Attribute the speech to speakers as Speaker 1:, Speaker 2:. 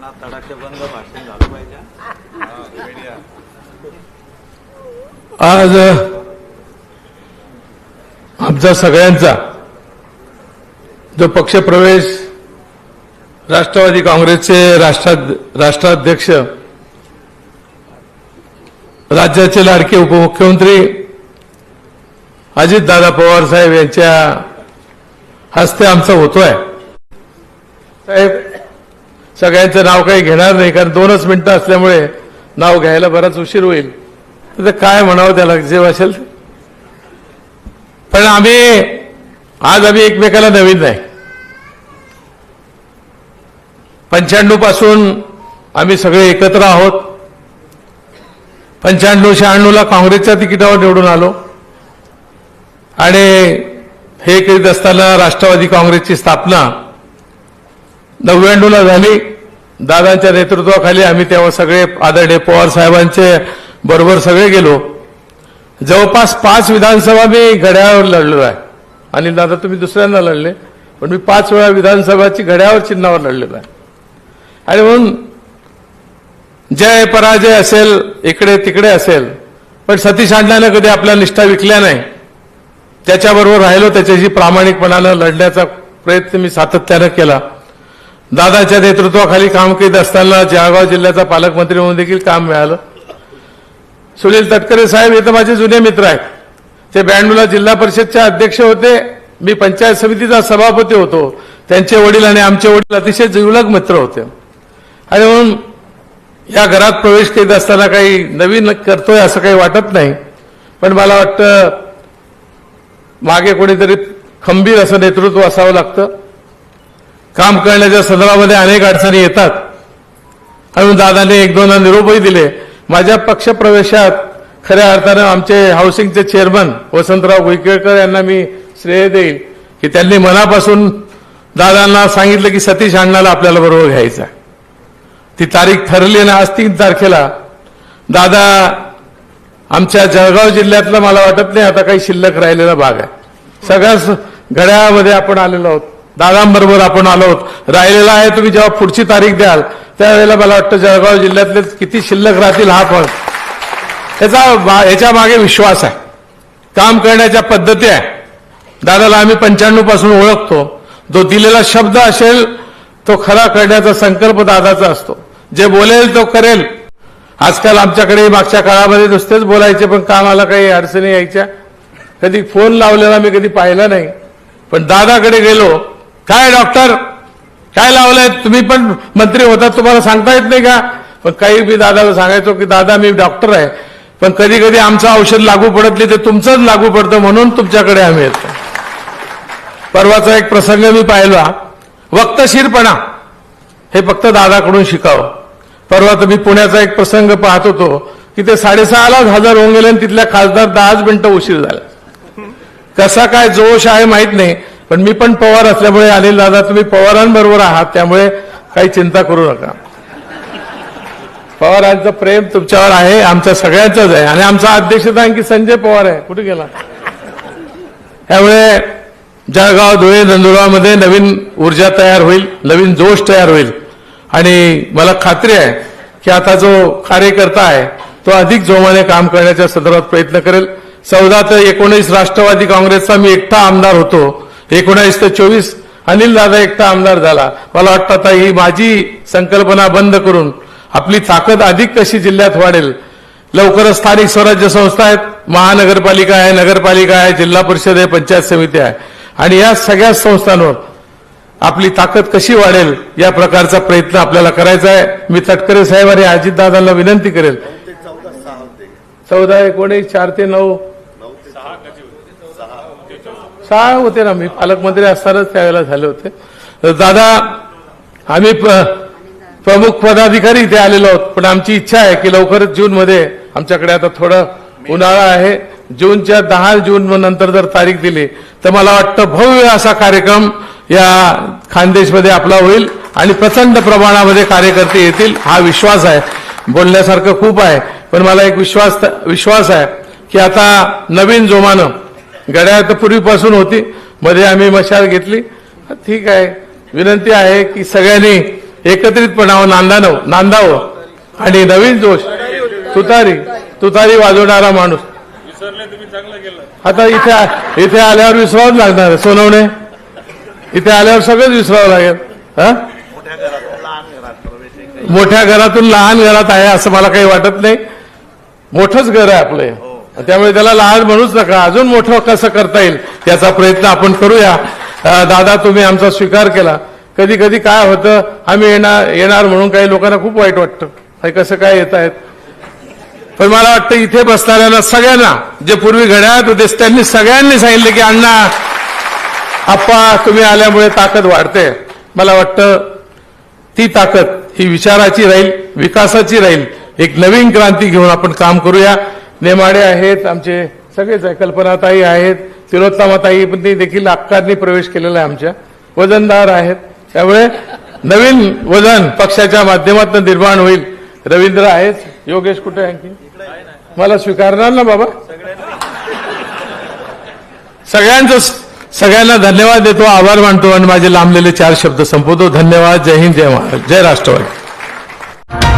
Speaker 1: त्यांना तडाखेबंद भाषण झालं पाहिजे.
Speaker 2: आज आमचा सगळ्यांचा जो पक्षप्रवेश राष्ट्रवादी काँग्रेसचे राष्ट्रा राष्ट्राध्यक्ष राज्याचे लाडके उपमुख्यमंत्री अजितदादा पवार साहेब यांच्या हस्ते आमचा होतोय. साहेब सगळ्यांचं नाव काही घेणार नाही कारण दोनच मिनिटं असल्यामुळे नाव घ्यायला बराच उशीर होईल. तर काय म्हणावं त्याला जे असेल पण आम्ही आज आम्ही एकमेकाला नवीन नाही. पंच्याण्णवपासून आम्ही सगळे एकत्र आहोत. पंच्याण्णव शहाण्णवला काँग्रेसच्या तिकिटावर निवडून आलो. आणि हे करीत असताना राष्ट्रवादी काँग्रेसची स्थापना नव्याण्णवला झाली. दादांच्या नेतृत्वाखाली आम्ही तेव्हा सगळे आदरणीय पवार साहेबांचे बरोबर सगळे गेलो. जवळपास पाच विधानसभा मी घड्याळावर लढलो आहे. आणि दादा तुम्ही दुसऱ्यांदा लढले. पण मी पाच वेळा विधानसभाची घड्यावर चिन्हावर लढलेलो आहे. आणि म्हणून जय पराजय असेल इकडे तिकडे असेल पण सतीश अण्णानं कधी आपल्या निष्ठा विकल्या नाही. त्याच्याबरोबर राहिलो त्याच्याशी प्रामाणिकपणानं लढण्याचा प्रयत्न मी सातत्यानं केला. दादाच्या नेतृत्वाखाली काम करीत असताना जळगाव जिल्ह्याचा पालकमंत्री म्हणून देखील काम मिळालं. सुनील तटकरे साहेब हे तर माझे जुने मित्र आहेत. ते ब्याण्णवला जिल्हा परिषदचे अध्यक्ष होते. मी पंचायत समितीचा सभापती होतो. त्यांचे वडील आणि आमचे वडील अतिशय जिवलग मित्र होते. आणि म्हणून या घरात प्रवेश करीत असताना काही नवीन करतोय असं काही वाटत नाही. पण मला वाटतं मागे कोणीतरी खंबीर असं नेतृत्व असावं लागतं. काम करण्याच्या संदर्भामध्ये अनेक अडचणी येतात. म्हणून दादाने एक दोन निरोपही दिले. माझ्या पक्षप्रवेशात खऱ्या अर्थानं आमचे हाऊसिंगचे चेअरमन वसंतराव गुईकेळकर यांना मी श्रेय देईल की त्यांनी मनापासून दादांना सांगितलं की सतीश अण्णाला आपल्याला बरोबर घ्यायचा आहे. ती तारीख ठरली ना आज तीन तारखेला दादा आमच्या जळगाव जिल्ह्यातलं मला वाटत नाही आता काही शिल्लक राहिलेला भाग आहे. सगळ्याच घड्याळामध्ये आपण आलेलो आहोत. दादांबरोबर आपण आलो राहिलेला आहे तुम्ही जेव्हा पुढची तारीख द्याल त्यावेळेला मला वाटतं जळगाव जिल्ह्यातले किती शिल्लक राहतील हा पण. याचा याच्या मागे विश्वास आहे. काम करण्याच्या पद्धती आहे. दादाला आम्ही पंच्याण्णवपासून ओळखतो. जो दिलेला शब्द असेल तो खरा करण्याचा संकल्प दादाचा असतो. जे बोलेल तो करेल. आजकाल आमच्याकडे मागच्या काळामध्ये नुसतेच बोलायचे पण कामाला काही अडचणी यायच्या. कधी फोन लावलेला मी कधी पाहिला नाही. पण दादाकडे गेलो काय डॉक्टर? काय लावलंय? तुम्ही पण मंत्री होतात तुम्हाला सांगता येत नाही का? पण काही मी दादाला सांगायचो की दादा मी डॉक्टर आहे. पण कधी कधी आमचं औषध लागू पडत नाही ते तुमचंच लागू पडतं म्हणून तुमच्याकडे आम्ही येतो. परवाचा एक प्रसंग मी पाहिला. वक्तशीरपणा. हे फक्त दादाकडून शिकावं. परवा तर मी पुण्याचा एक प्रसंग पाहत होतो की ते साडेसहालाच हजार होऊन गेले आणि तिथल्या खासदार दहाच मिनिटं उशीर झाला. कसा काय जोश आहे माहीत नाही पण मी पण पवार असल्यामुळे अनिल दादा तुम्ही पवारांबरोबर आहात त्यामुळे काही चिंता करू नका. पवारांचं प्रेम तुमच्यावर आहे आमच्या सगळ्यांचंच आहे. आणि आमचा अध्यक्ष तर आणखी संजय पवार आहे. कुठे गेला? त्यामुळे जळगाव धुळे नंदुरबारमध्ये नवीन ऊर्जा तयार होईल नवीन जोश तयार होईल. आणि मला खात्री आहे की आता जो कार्यकर्ता आहे तो अधिक जोमाने काम करण्याच्या संदर्भात प्रयत्न करेल. चौदा ते एकोणीस राष्ट्रवादी काँग्रेसचा मी एकटा आमदार होतो. एकोणीस ते चोवीस अनिल दादा एकटा आमदार झाला. मला वाटतं आता ही माझी संकल्पना बंद करून आपली ताकद अधिक कशी जिल्ह्यात वाढेल. लवकरच स्थानिक स्वराज्य संस्था आहेत. महानगरपालिका आहे नगरपालिका आहे जिल्हा परिषद आहे पंचायत समिती आहे. आणि या सगळ्या संस्थांवर आपली ताकद कशी वाढेल या प्रकारचा प्रयत्न आपल्याला करायचा आहे. मी तटकरे साहेब आणि अजितदादांना विनंती करेल. चौदा एकोणीस चार ते नऊ. सहा होते ना मी पालकमंत्री असतानाच त्यावेळेला झाले होते. तर दादा आम्ही प- प्रमुख पदाधिकारी इथे आलेलो आहोत पण आमची इच्छा आहे की लवकरच जूनमध्ये आमच्याकडे आता थोडं उन्हाळा आहे. जूनच्या दहा जून नंतर जर तारीख दिली तर मला वाटतं भव्य असा कार्यक्रम या खानदेशमध्ये आपला होईल आणि प्रचंड प्रमाणामध्ये कार्यकर्ते येतील हा विश्वास आहे. बोलण्यासारखं खूप आहे पण मला एक विश्वास विश्वास आहे की आता नवीन जोमानं गड्या तर पूर्वीपासून होती. मध्ये आम्ही मशाल घेतली. ठीक आहे. विनंती आहे की सगळ्यांनी एकत्रितपणावं नांदानव नांदावं. आणि नवीन जोश. तुतारी. तुतारी वाजवणारा माणूस. आता इथे इथे आल्यावर विसरावंच लागणार सोनवणे. इथे आल्यावर सगळंच विसरावं लागेल. हा?
Speaker 1: मोठ्या घरातून लहान घरात आहे
Speaker 2: असं मला काही वाटत नाही. मोठंच घर आहे आपलं त्यामुळे त्याला लहान म्हणूच नका. अजून मोठं कसं करता येईल याचा प्रयत्न आपण करूया. दादा तुम्ही आमचा स्वीकार केला. कधी कधी काय होतं आम्ही येणार येणार म्हणून काही लोकांना खूप वाईट वाटतं. हे कसं काय येत आहेत. पण मला वाटतं इथे बसणाऱ्यांना सगळ्यांना जे पूर्वी घड्याळात होते त्यांनी सगळ्यांनी सांगितले की अण्णा आप्पा तुम्ही आल्यामुळे ताकद वाढते. मला वाटतं ती ताकद ही विचाराची राहील विकासाची राहील. एक नवीन क्रांती घेऊन आपण काम करूया. नेमाडे आहेत आमचे सगळेच आहे कल्पनाताई आहेत तिरोत्तमाताई पण ती देखील अक्कांनी प्रवेश केलेला आहे आमच्या. वजनदार आहेत. त्यामुळे नवीन वजन पक्षाच्या माध्यमातून निर्माण होईल. रवींद्र आहेच. योगेश कुठे आणखी? मला स्वीकारणार ना बाबा? सगळ्यांचं सगळ्यांना धन्यवाद देतो. आभार मानतो. आणि माझे लांबलेले चार शब्द संपवतो. धन्यवाद. जय हिंद जय महाराज जय राष्ट्रवादी.